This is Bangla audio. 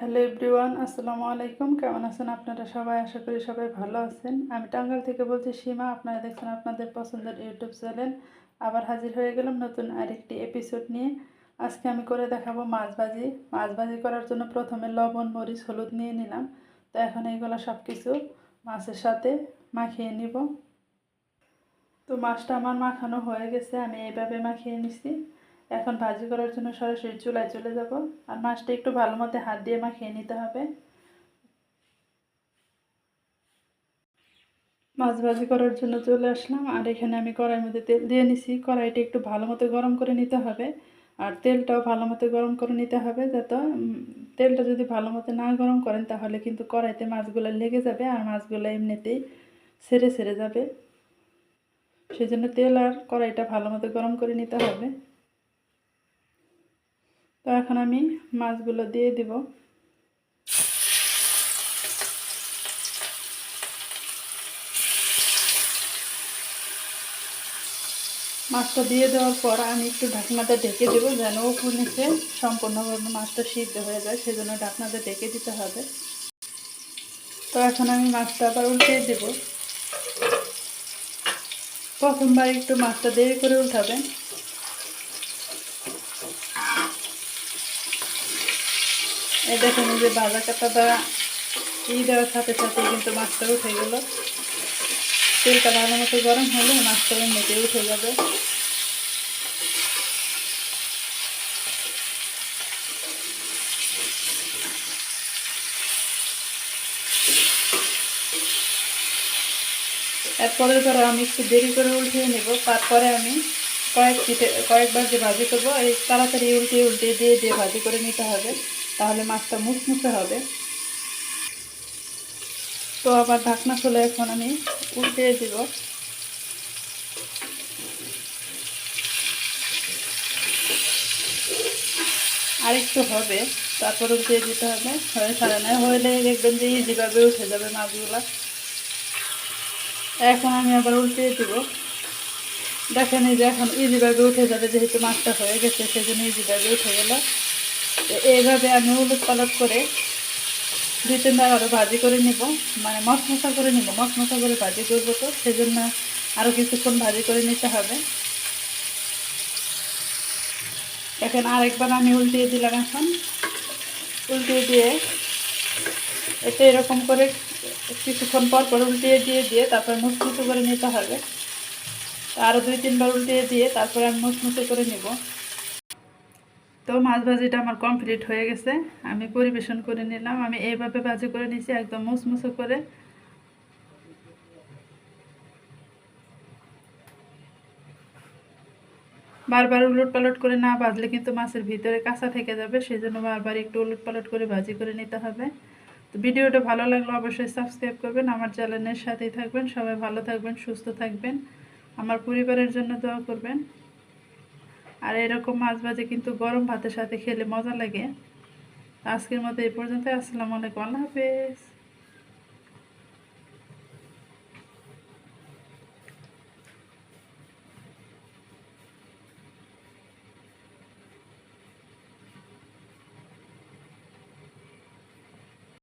হ্যালো এভরিওয়ান, আসসালামু আলাইকুম। কেমন আছেন আপনারা সবাই? আশা করি সবাই ভালো আছেন। আমি টাঙ্গাইল থেকে বলছি সীমা, আপনারা দেখছেন আপনাদের পছন্দের ইউটিউব চ্যানেল। আবার হাজির হয়ে গেলাম নতুন আরেকটি এপিসোড নিয়ে। আজকে আমি করে দেখাবো মাছ ভাজি। মাছ ভাজি করার জন্য প্রথমে লবণ, মরিচ, হলুদ নিয়ে নিলাম। তো এখন এইগুলো সব কিছু মাছের সাথে মাখিয়ে নিব। তো মাছটা আমার মাখানো হয়ে গেছে, আমি এইভাবে মাখিয়ে নিছি। এখন ভাজি করার জন্য সরাসরি চুলায় চলে যাব। আর মাছটা একটু ভালো মতো হাত দিয়ে মাখিয়ে নিতে হবে। মাছ ভাজি করার জন্য চলে আসলাম। আর এখানে আমি কড়াইয়ের মধ্যে তেল দিয়ে নিছি। কড়াইটা একটু ভালো মতো গরম করে নিতে হবে। আর তেলটাও ভালো মতো গরম করে নিতে হবে যাতে তেলটা যদি ভালো মতো না গরম করেন তাহলে কিন্তু কড়াইতে মাছগুলো লেগে যাবে আর মাছগুলো এমনিতেই সেরে সেরে যাবে। সেই জন্য তেল আর কড়াইটা ভালো মতো গরম করে নিতে হবে। তো এখন আমি মাছগুলো দিয়ে দিব। মাছটা দিয়ে দেওয়ার পর আমি একটু ঢাকনাটা ঢেকে দেবো যেন উপর নিচে সম্পূর্ণভাবে মাছটা সিদ্ধ হয়ে যায়, সেজন্য ঢাকনাটা ঢেকে দিতে হবে। তো এখন আমি মাছটা আবার উল্টিয়ে দেব। প্রথমবার একটু মাছটা দেরি করে উঠাবেন। এই দেখুন যে ভাজা কাটাটা ই দেওয়ার সাথে সাথে কিন্তু মাছটা উঠে গেল। তেলটা ভালো মতো গরম হলে মাছটা এমনিতে উঠে যাবে। এরপরে ধরো আমি একটু দেরি করে উল্টিয়ে নেব, তারপরে আমি কয়েক কয়েকবার যে ভাজি করব, এই তাড়াতাড়ি উল্টিয়ে উল্টিয়ে দিয়ে দিয়ে ভাজি করে নিতে হবে। তাহলে মাছটা মুখমুখে হবে। তো আবার ঢাকনা খুলে এখন আমি উল্টিয়ে দিব। আরেকটু হবে, তারপর উল্টিয়ে দিতে হবে। হয়ে সারে না হলে দেখবেন যে ইজিভাবে উঠে যাবে মাছগুলা। এখন আমি আবার উল্টিয়ে দিব। দেখেন এই যে এখন ইজিভাবে উঠে যাবে, যেহেতু মাছটা হয়ে গেছে সেই জন্য ইজিভাবে উঠে গেল। এইভাবে আমি হলুদ পালট করে দুই তিনবার আরও ভাজি করে নিব। মানে মশমশা করে নিব। মশমশা করে ভাজি করব তো সেই জন্য আরও কিছুক্ষণ ভাজি করে নিতে হবে। এখন আরেকবার আমি উল্টিয়ে দিলাম এখন। উল্টিয়ে দিয়ে এতে এরকম করে কিছুক্ষণ পর পর উল্টিয়ে দিয়ে দিয়ে তারপর মুচমুচো করে নিতে হবে। আরও দুই তিনবার উল্টিয়ে দিয়ে তারপরে আমি মুচমুচো করে নেব। তো মাছ ভাজিটা আমার কমপ্লিট হয়ে গেছে। আমি পরিবেশন করে নিলাম। আমি এইভাবে ভাজি করে নিছি একদম মুচমুচো করে। বারবার উলট পালট করে না ভাজলে কিন্তু মাছের ভিতরে কাঁচা থেকে যাবে সেই জন্য বারবার একটু উলট পালট করে ভাজি করে নিতে হবে। তো ভিডিওটা ভালো লাগলে অবশ্যই সাবস্ক্রাইব করবেন, আমার চ্যানেলের সাথেই থাকবেন। সবাই ভালো থাকবেন, সুস্থ থাকবেন। আমার পরিবারের জন্য দোয়া করবেন। আর এরকম মাছ ভাজে কিন্তু গরম ভাতের সাথে খেলে মজা লাগে। আজকের মতো এই পর্যন্ত আসসালামু আলাইকুম। আল্লাহ হাফেজ।